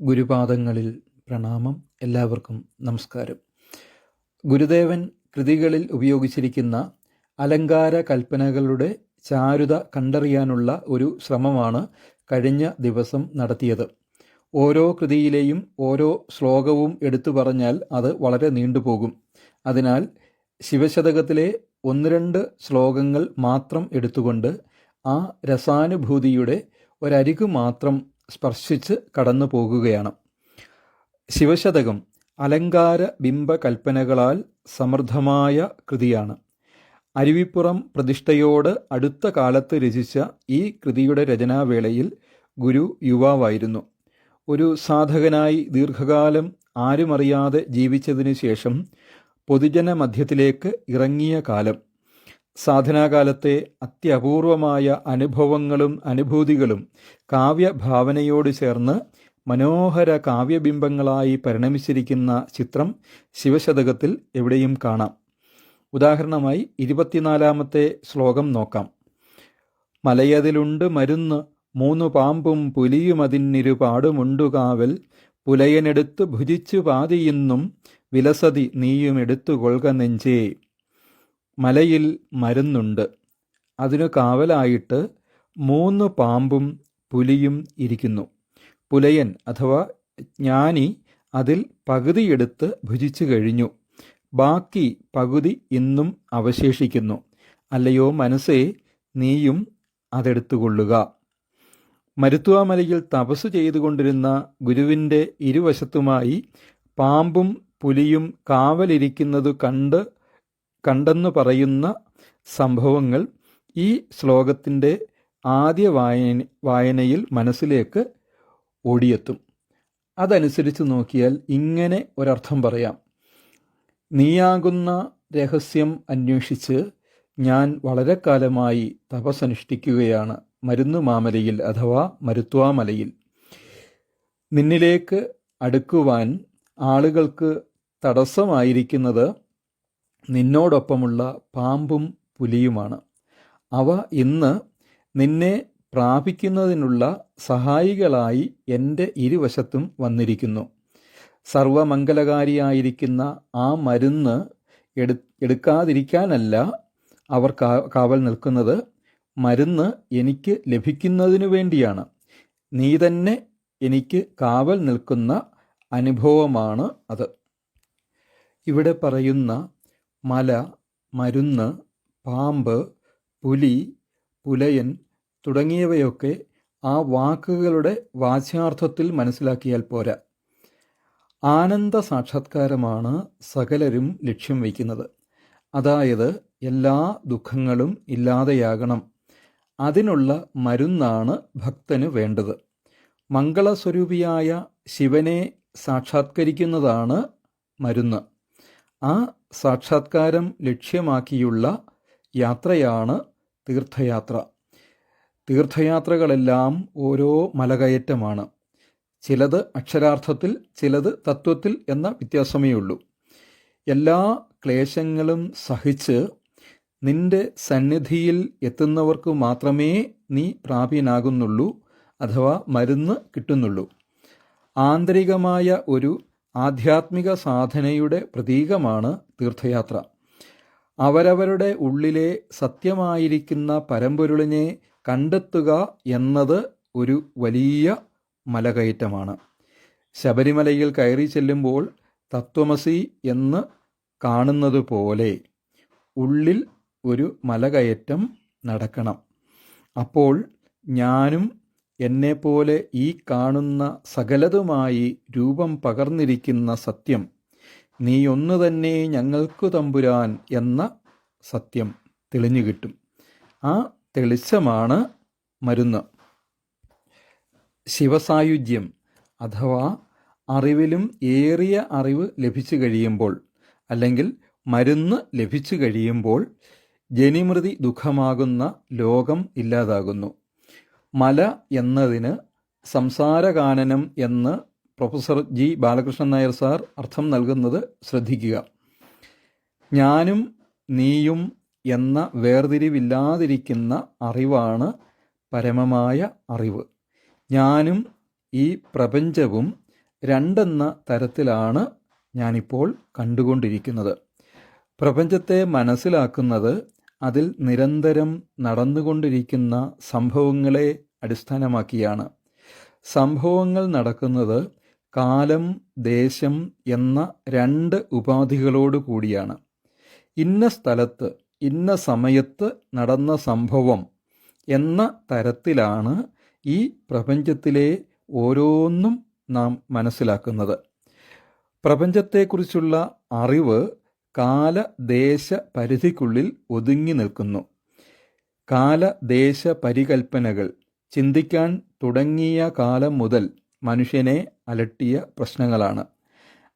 ഗുരുപാദങ്ങളിൽ പ്രണാമം. എല്ലാവർക്കും നമസ്കാരം. ഗുരുദേവൻ കൃതികളിൽ ഉപയോഗിച്ചിരിക്കുന്ന അലങ്കാര കൽപ്പനകളുടെ ചാരുത കണ്ടറിയാനുള്ള ഒരു ശ്രമമാണ് കഴിഞ്ഞ ദിവസം നടത്തിയത്. ഓരോ കൃതിയിലെയും ഓരോ ശ്ലോകവും എടുത്തു പറഞ്ഞാൽ അത് വളരെ നീണ്ടുപോകും. അതിനാൽ ശിവശതകത്തിലെ ഒന്ന് രണ്ട് ശ്ലോകങ്ങൾ മാത്രം എടുത്തുകൊണ്ട് ആ രസാനുഭൂതിയുടെ ഒരരികു മാത്രം സ്പർശിച്ച് കടന്നു പോകുകയാണ്. ശിവശതകം അലങ്കാര ബിംബകൽപ്പനകളാൽ സമൃദ്ധമായ കൃതിയാണ്. അരുവിപ്പുറം പ്രതിഷ്ഠയോട് അടുത്ത കാലത്ത് രചിച്ച ഈ കൃതിയുടെ രചനാവേളയിൽ ഗുരു യുവാവായിരുന്നു. ഒരു സാധകനായി ദീർഘകാലം ആരുമറിയാതെ ജീവിച്ചതിനു ശേഷം പൊതുജന മധ്യത്തിലേക്ക് ഇറങ്ങിയ കാലം. സാധനാകാലത്തെ അത്യപൂർവമായ അനുഭവങ്ങളും അനുഭൂതികളും കാവ്യഭാവനയോട് ചേർന്ന് മനോഹര കാവ്യബിംബങ്ങളായി പരിണമിച്ചിരിക്കുന്ന ചിത്രം ശിവശതകത്തിൽ എവിടെയും കാണാം. ഉദാഹരണമായി ഇരുപത്തിനാലാമത്തെ ശ്ലോകം നോക്കാം. മലയതിലുണ്ട് മരുന്ന് മൂന്നു പാമ്പും പുലിയും പുലിയുമതിന്നിരുപാടുമുണ്ടു കാവൽ. പുലയനെടുത്ത് ഭുജിച്ചു പാതിയിന്നും വിലസതി നീയുമെടുത്തു കൊൾക നെഞ്ചേ. മലയിൽ മരുന്നുണ്ട്. അതിനു കാവലായിട്ട് മൂന്ന് പാമ്പും പുലിയും ഇരിക്കുന്നു. പുലയൻ അഥവാ ജ്ഞാനി അതിൽ പകുതിയെടുത്ത് ഭുജിച്ചു കഴിഞ്ഞു. ബാക്കി പകുതി ഇന്നും അവശേഷിക്കുന്നു. അല്ലയോ മനസ്സേ നീയും അതെടുത്തുകൊള്ളുക. മരുത്വാമലയിൽ തപസ് ചെയ്തുകൊണ്ടിരുന്ന ഗുരുവിന്റെ ഇരുവശത്തുമായി പാമ്പും പുലിയും കാവലിരിക്കുന്നതു കണ്ട് കണ്ടെന്നു പറയുന്ന സംഭവങ്ങൾ ഈ ശ്ലോകത്തിന്റെ ആദ്യ വായന വായനയിൽ മനസ്സിലേക്ക് ഓടിയെത്തും. അതനുസരിച്ച് നോക്കിയാൽ ഇങ്ങനെ ഒരർത്ഥം പറയാം. നീയാകുന്ന രഹസ്യം അന്വേഷിച്ച് ഞാൻ വളരെ കാലമായി തപസ്സനുഷ്ഠിക്കുകയാണ്. മരുന്നു മാമലയിൽ അഥവാ മരുത്വാമലയിൽ. നിന്നിലേക്ക് അടുക്കുവാൻ ആളുകൾക്ക് തടസ്സമായിരിക്കുന്നത് നിന്നോടൊപ്പമുള്ള പാമ്പും പുലിയുമാണ്. അവ ഇന്ന് നിന്നെ പ്രാപിക്കുന്നതിനുള്ള സഹായികളായി എന്റെ ഇരുവശത്തും വന്നിരിക്കുന്നു. സർവമംഗലകാരിയായിരിക്കുന്ന ആ മരുന്ന് എടു എടുക്കാതിരിക്കാനല്ല അവർ കാവൽ നിൽക്കുന്നത്. മരുന്ന് എനിക്ക് ലഭിക്കുന്നതിനു വേണ്ടിയാണ്. നീ തന്നെ എനിക്ക് കാവൽ നിൽക്കുന്ന അനുഭവമാണ് അത്. ഇവിടെ പറയുന്ന മല മരുന്ന് പാമ്പ് പുലി പുലയൻ തുടങ്ങിയവയൊക്കെ ആ വാക്കുകളുടെ വാച്യാർത്ഥത്തിൽ മനസ്സിലാക്കിയാൽ പോരാ. ആനന്ദ സാക്ഷാത്കാരമാണ് സകലരും ലക്ഷ്യം വയ്ക്കുന്നത്. അതായത് എല്ലാ ദുഃഖങ്ങളും ഇല്ലാതെയാകണം. അതിനുള്ള മരുന്നാണ് ഭക്തന് വേണ്ടത്. മംഗളസ്വരൂപിയായ ശിവനെ സാക്ഷാത്കരിക്കുന്നതാണ് മരുന്ന്. ആ സാക്ഷാത്കാരം ലക്ഷ്യമാക്കിയുള്ള യാത്രയാണ് തീർത്ഥയാത്ര. തീർത്ഥയാത്രകളെല്ലാം ഓരോ മലകയറ്റമാണ്. ചിലത് അക്ഷരാർത്ഥത്തിൽ ചിലത് തത്വത്തിൽ എന്ന വ്യത്യാസമേ ഉള്ളൂ. എല്ലാ ക്ലേശങ്ങളും സഹിച്ച് നിന്റെ സന്നിധിയിൽ എത്തുന്നവർക്ക് മാത്രമേ നീ പ്രാപ്യനാകുന്നുള്ളൂ അഥവാ മരുന്ന് കിട്ടുന്നുള്ളൂ. ആന്തരികമായ ഒരു ആധ്യാത്മിക സാധനയുടെ പ്രതീകമാണ് തീർത്ഥയാത്ര. അവരവരുടെ ഉള്ളിലെ സത്യമായിരിക്കുന്ന പരമ്പൊരുളിനെ കണ്ടെത്തുക എന്നത് ഒരു വലിയ മലകയറ്റമാണ്. ശബരിമലയിൽ കയറി ചെല്ലുമ്പോൾ തത്വമസി എന്ന് കാണുന്നത് പോലെ ഉള്ളിൽ ഒരു മലകയറ്റം നടക്കണം. അപ്പോൾ ഞാനും എന്നെപ്പോലെ ഈ കാണുന്ന സകലതുമായി രൂപം പകർന്നിരിക്കുന്ന സത്യം. നീ ഒന്ന് തന്നെ ഞങ്ങൾക്കു തമ്പുരാൻ എന്ന സത്യം തെളിഞ്ഞു കിട്ടും. ആ തെളിച്ചമാണ് മരുന്ന്. ശിവസായുജ്യം അഥവാ അറിവിലും ഏറിയ അറിവ് ലഭിച്ചു കഴിയുമ്പോൾ അല്ലെങ്കിൽ മരുന്ന് ലഭിച്ചു കഴിയുമ്പോൾ ജനിമൃതി ദുഃഖമാകുന്ന ലോകം ഇല്ലാതാകുന്നു. മല എന്നതിന് സംസാരകാനനം എന്ന് professor G Balakrishnan Nair sir അർത്ഥം നൽകുന്നത് ശ്രദ്ധിക്കുക. ഞാനും നീയും എന്ന വേർതിരിവില്ലാതിരിക്കുന്ന അറിവാണ് പരമമായ അറിവ്. ഞാനും ഈ പ്രപഞ്ചവും രണ്ടെന്ന തരത്തിലാണ് ഞാനിപ്പോൾ കണ്ടുകൊണ്ടിരിക്കുന്നത്. പ്രപഞ്ചത്തെ മനസ്സിലാക്കുന്നത് അതിൽ നിരന്തരം നടന്നുകൊണ്ടിരിക്കുന്ന സംഭവങ്ങളെ അടിസ്ഥാനമാക്കിയാണ്. സംഭവങ്ങൾ നടക്കുന്നത് കാലം ദേശം എന്ന രണ്ട് ഉപാധികളോട് കൂടിയാണ്. ഇന്ന സ്ഥലത്ത് ഇന്ന സമയത്ത് നടന്ന സംഭവം എന്ന തരത്തിലാണ് ഈ പ്രപഞ്ചത്തിലെ ഓരോന്നും നാം മനസ്സിലാക്കുന്നത്. പ്രപഞ്ചത്തെക്കുറിച്ചുള്ള അറിവ് കാലദേശ പരിധിക്കുള്ളിൽ ഒതുങ്ങി നിൽക്കുന്നു. കാലദേശ പരികൽപ്പനകൾ ചിന്തിക്കാൻ തുടങ്ങിയ കാലം മുതൽ മനുഷ്യനെ അലട്ടിയ പ്രശ്നങ്ങളാണ്.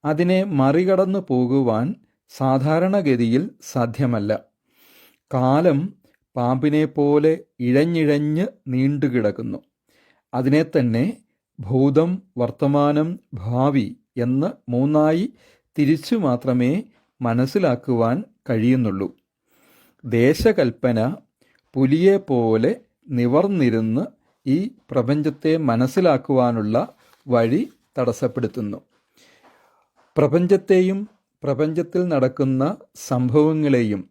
അതിനെ മറികടന്നു പോകുവാൻ സാധാരണഗതിയിൽ സാധ്യമല്ല. കാലം പാമ്പിനെ പോലെ ഇഴഞ്ഞിഴഞ്ഞ് നീണ്ടുകിടക്കുന്നു. അതിനെ തന്നെ ഭൂതം വർത്തമാനം ഭാവി എന്ന് മൂന്നായി തിരിച്ചു മാത്രമേ മനസ്സിലാക്കുവാൻ കഴിയുന്നുള്ളൂ. ദേശകൽപ്പന പുലിയെപ്പോലെ നിവർന്നിരുന്ന് ഈ പ്രപഞ്ചത്തെ മനസ്സിലാക്കുവാനുള്ള വഴി തടസ്സപ്പെടുത്തുന്നു. പ്രപഞ്ചത്തെയും പ്രപഞ്ചത്തിൽ നടക്കുന്ന സംഭവങ്ങളെയും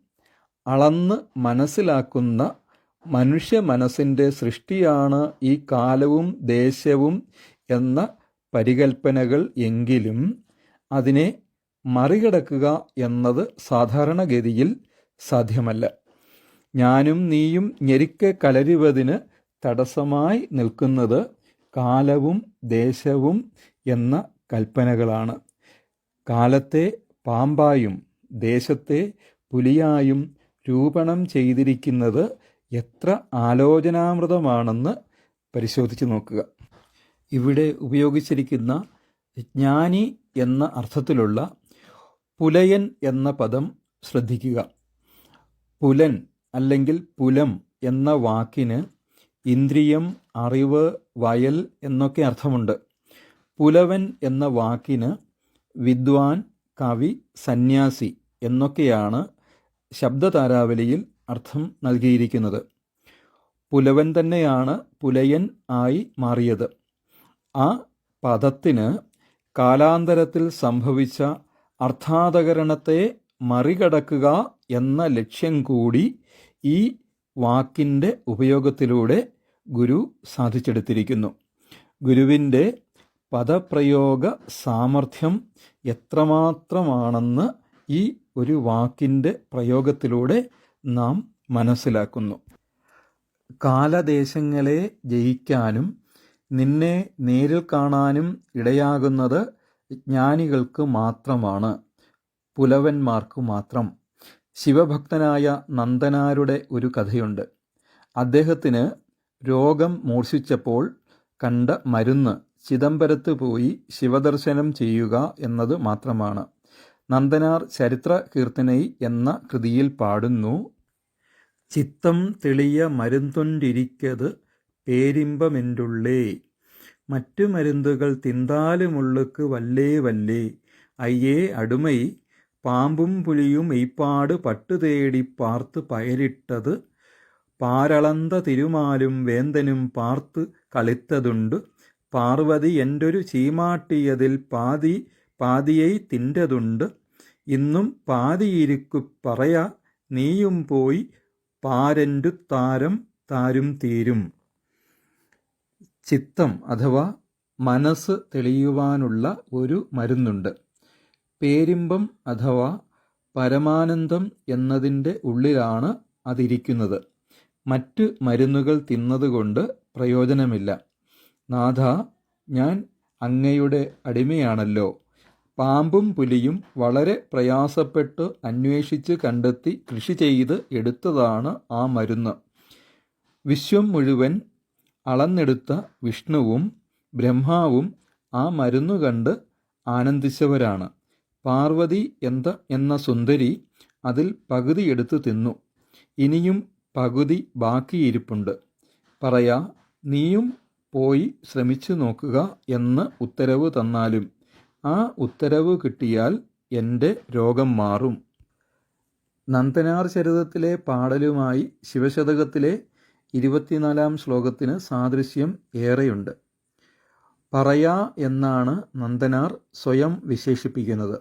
അളന്ന് മനസ്സിലാക്കുന്ന മനുഷ്യ മനസ്സിന്റെ സൃഷ്ടിയാണ് ഈ കാലവും ദേശവും എന്ന പരികൽപ്പനകൾ എങ്കിലും അതിനെ മറികടക്കുക എന്നത് സാധാരണഗതിയിൽ സാധ്യമല്ല. ഞാനും നീയും ഞെരിക്കെ കലരുവതിന് തടസ്സമായി നിൽക്കുന്നത് കാലവും ദേശവും എന്ന കൽപ്പനകളാണ്. കാലത്തെ പാമ്പായും ദേശത്തെ പുലിയായും രൂപണം ചെയ്തിരിക്കുന്നത് എത്ര ആലോചനാമൃതമാണെന്ന് പരിശോധിച്ച് നോക്കുക. ഇവിടെ ഉപയോഗിച്ചിരിക്കുന്ന ജ്ഞാനി എന്ന അർത്ഥത്തിലുള്ള പുലയൻ എന്ന പദം ശ്രദ്ധിക്കുക. പുലൻ അല്ലെങ്കിൽ പുലം എന്ന വാക്കിന് ഇന്ദ്രിയം അറിവ് വയൽ എന്നൊക്കെ അർത്ഥമുണ്ട്. പുലവൻ എന്ന വാക്കിന് വിദ്വാൻ കവി സന്യാസി എന്നൊക്കെയാണ് ശബ്ദതാരാവലിയിൽ അർത്ഥം നൽകിയിരിക്കുന്നത്. പുലവൻ തന്നെയാണ് പുലയൻ ആയി മാറിയത്. ആ പദത്തിന് കാലാന്തരത്തിൽ സംഭവിച്ച അർത്ഥാതകരണത്തെ മറികടക്കുക എന്ന ലക്ഷ്യം കൂടി ഈ വാക്കിന്റെ ഉപയോഗത്തിലൂടെ ഗുരു സാധിച്ചെടുത്തിരിക്കുന്നു. ഗുരുവിന്റെ പദപ്രയോഗ സാമർഥ്യം എത്രമാത്രമാണെന്ന് ഈ ഒരു വാക്കിന്റെ പ്രയോഗത്തിലൂടെ നാം മനസ്സിലാക്കുന്നു. കാലദേശങ്ങളെ ജയിക്കാനും നിന്നെ നേരിൽ കാണാനും ഇടയാകുന്നത് ജ്ഞാനികൾക്ക് മാത്രമാണ് പുലവന്മാർക്ക് മാത്രം. ശിവഭക്തനായ നന്ദനാരുടെ ഒരു കഥയുണ്ട്. അദ്ദേഹത്തിന് രോഗം മൂർച്ഛിച്ചപ്പോൾ കണ്ട മരുന്ന് ചിദംബരത്ത് പോയി ശിവദർശനം ചെയ്യുക എന്നത് മാത്രമാണ്. നന്ദനാർ ചരിത്ര കീർത്തനൈ എന്ന കൃതിയിൽ പാടുന്നു ചിത്തം തെളിയ മരുന്തൊണ്ടിരിക്കത് പേരിമ്പമെന്റുള്ളേ മറ്റു മരുന്നുകൾ തിന്താലുമുള്ളുക്ക് വല്ലേ വല്ലേ. അയ്യേ അടുമൈ. പാമ്പും പുലിയും മെയ്പ്പാട് പട്ടു തേടി പാർത്ത് പയരിട്ടത് പാരളന്ത തിരുമാലും വേന്തനും പാർത്ത് കളിത്തതുണ്ട്. പാർവതി എന്റൊരു ചീമാട്ടിയതിൽ പാതി പാതിയൈ തിന്റെതുണ്ട് ഇന്നും പാതിയിരിക്കു പറയാ നീയും പോയി പാരന്റു താരം താരും തീരും. ചിത്തം അഥവാ മനസ്സ് തെളിയുവാനുള്ള ഒരു മരുന്നുണ്ട്. പേരിമ്പം അഥവാ പരമാനന്ദം എന്നതിന്റെ ഉള്ളിലാണ് അതിരിക്കുന്നത്. മറ്റ് മരുന്നുകൾ തിന്നതുകൊണ്ട് പ്രയോജനമില്ല. നാഥ ഞാൻ അങ്ങയുടെ അടിമയാണല്ലോ. പാമ്പും പുലിയും വളരെ പ്രയാസപ്പെട്ട് അന്വേഷിച്ച് കണ്ടെത്തി കൃഷി ചെയ്ത് എടുത്തതാണ് ആ മരുന്ന്. വിശ്വം മുഴുവൻ അളന്നെടുത്ത വിഷ്ണുവും ബ്രഹ്മാവും ആ മരുന്നു കണ്ട് ആനന്ദിച്ചവരാണ്. പാർവതി എന്ത എന്ന സുന്ദരി അതിൽ പകുതി എടുത്തു തിന്നു. ഇനിയും പകുതി ബാക്കിയിരിപ്പുണ്ട്. പറയാ നീയും പോയി ശ്രമിച്ചു നോക്കുക എന്ന് ഉത്തരവ് തന്നാലും ആ ഉത്തരവ് കിട്ടിയാൽ എന്റെ രോഗം മാറും. നന്ദനാർ ചരിതത്തിലെ പാടലുമായി ശിവശതകത്തിലെ ഇരുപത്തിനാലാം ശ്ലോകത്തിന് സാദൃശ്യം ഏറെയുണ്ട്. പറയാ എന്നാണ് നന്ദനാർ സ്വയം വിശേഷിപ്പിക്കുന്നത്.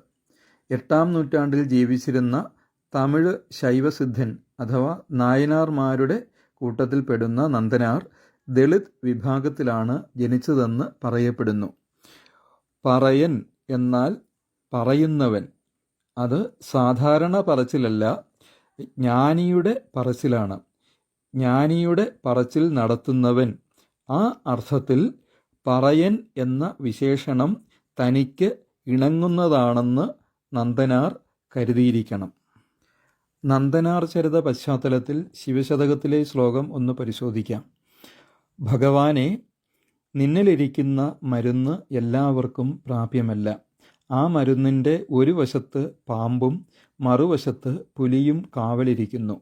എട്ടാം നൂറ്റാണ്ടിൽ ജീവിച്ചിരുന്ന തമിഴ് ശൈവസിദ്ധൻ അഥവാ നായനാർമാരുടെ കൂട്ടത്തിൽപ്പെടുന്ന നന്ദനാർ ദളിത് വിഭാഗത്തിലാണ് ജനിച്ചതെന്ന് പറയപ്പെടുന്നു. പറയൻ എന്നാൽ പറയുന്നവൻ. അത് സാധാരണ പറച്ചിലല്ല ജ്ഞാനിയുടെ പറച്ചിലാണ്. ജ്ഞാനിയുടെ പറച്ചിൽ നടത്തുന്നവൻ. ആ അർത്ഥത്തിൽ പറയൻ എന്ന വിശേഷണം തനിക്ക് ഇണങ്ങുന്നതാണെന്ന് നന്ദനാർ കരുതിയിരിക്കണം. നന്ദനാർ ചരിത പശ്ചാത്തലത്തിൽ ശിവശതകത്തിലെ ശ്ലോകം ഒന്ന് പരിശോധിക്കാം. ഭഗവാനെ നിന്നിലിരിക്കുന്ന മരുന്ന് എല്ലാവർക്കും പ്രാപ്യമല്ല. ആ മരുന്നിന്റെ ഒരു വശത്ത് പാമ്പും മറുവശത്ത് പുലിയും കാവലിരിക്കുന്നു.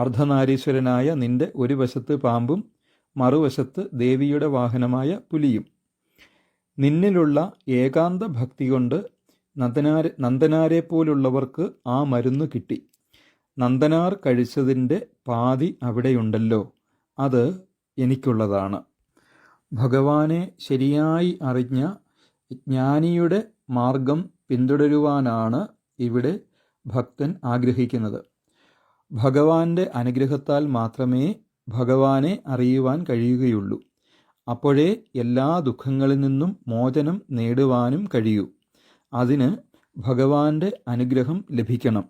അർദ്ധനാരീശ്വരനായ നിന്റെ ഒരു വശത്ത് പാമ്പും മറുവശത്ത് ദേവിയുടെ വാഹനമായ പുലിയും. നിന്നിലുള്ള ഏകാന്ത ഭക്തി കൊണ്ട് നന്ദനാരെ നന്ദനാരെ പോലുള്ളവർക്ക് ആ മരുന്ന് കിട്ടി. നന്ദനാർ കഴിച്ചതിന്റെ പാതി അവിടെയുണ്ടല്ലോ അത് എനിക്കുള്ളതാണ്. ഭഗവാനെ ശരിയായി അറിഞ്ഞ ജ്ഞാനിയുടെ മാർഗം പിന്തുടരുവാനാണ് ഇവിടെ ഭക്തൻ ആഗ്രഹിക്കുന്നത്. ഭഗവാന്റെ അനുഗ്രഹത്താൽ മാത്രമേ ഭഗവാനെ അറിയുവാൻ കഴിയുകയുള്ളൂ. അപ്പോഴേ എല്ലാ ദുഃഖങ്ങളിൽ നിന്നും മോചനം നേടുവാനും കഴിയൂ. അതിന് ഭഗവാന്റെ അനുഗ്രഹം ലഭിക്കണം.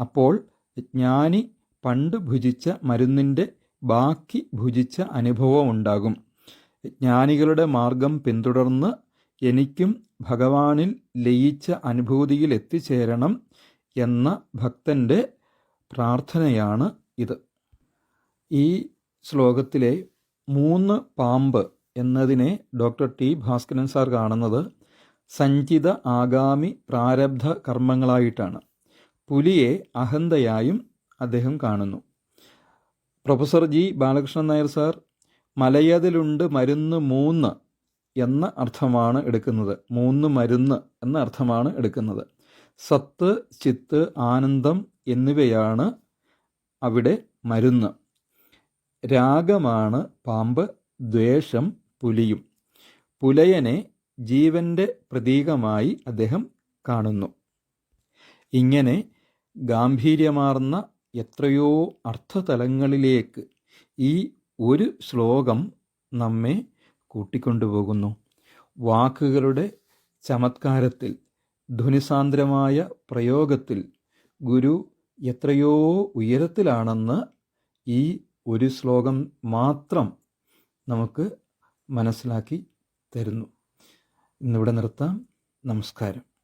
അപ്പോൾ ജ്ഞാനി പണ്ട് ഭുജിച്ച മരുന്നിന്റെ ബാക്കി ഭുജിച്ച അനുഭവം ഉണ്ടാകും ജ്ഞാനികളുടെ മാർഗം പിന്തുടർന്ന് എനിക്കും ഭഗവാനിൽ ലയിച്ച അനുഭൂതിയിൽ എത്തിച്ചേരണം എന്ന ഭക്തന്റെ പ്രാർത്ഥനയാണ് ഇത്. ഈ ശ്ലോകത്തിലെ മൂന്ന് പാമ്പ് എന്നതിനെ ഡോക്ടർ ടി ഭാസ്കരൻ സാർ കാണുന്നത് സഞ്ചിത ആഗാമി പ്രാരബ്ധ കർമ്മങ്ങളായിട്ടാണ്. പുലിയെ അഹന്തയായും അദ്ദേഹം കാണുന്നു. Professor G Balakrishnan Nair sir മലയതിലുണ്ട് മരുന്ന് മൂന്ന് എന്ന അർത്ഥമാണ് എടുക്കുന്നത്. മൂന്ന് മരുന്ന് എന്ന അർത്ഥമാണ് എടുക്കുന്നത്. സത്ത് ചിത്ത് ആനന്ദം എന്നിവയാണ് അവിടെ മരുന്ന്. രാഗമാണ് പാമ്പ് ദ്വേഷം പുലിയും. പുലയനെ ജീവന്റെ പ്രതീകമായി അദ്ദേഹം കാണുന്നു. ഇങ്ങനെ ഗാംഭീര്യമാർന്ന എത്രയോ അർത്ഥതലങ്ങളിലേക്ക് ഈ ഒരു ശ്ലോകം നമ്മെ കൂട്ടിക്കൊണ്ടുപോകുന്നു. വാക്കുകളുടെ ചമത്കാരത്തിൽ ധ്വനിസാന്ദ്രമായ പ്രയോഗത്തിൽ ഗുരു എത്രയോ ഉയരത്തിലാണെന്ന് ഈ ഒരു ശ്ലോകം മാത്രം നമുക്ക് മനസ്സിലാക്കി തരുന്നു. ഇന്നിവിടെ നിർത്താം. നമസ്കാരം.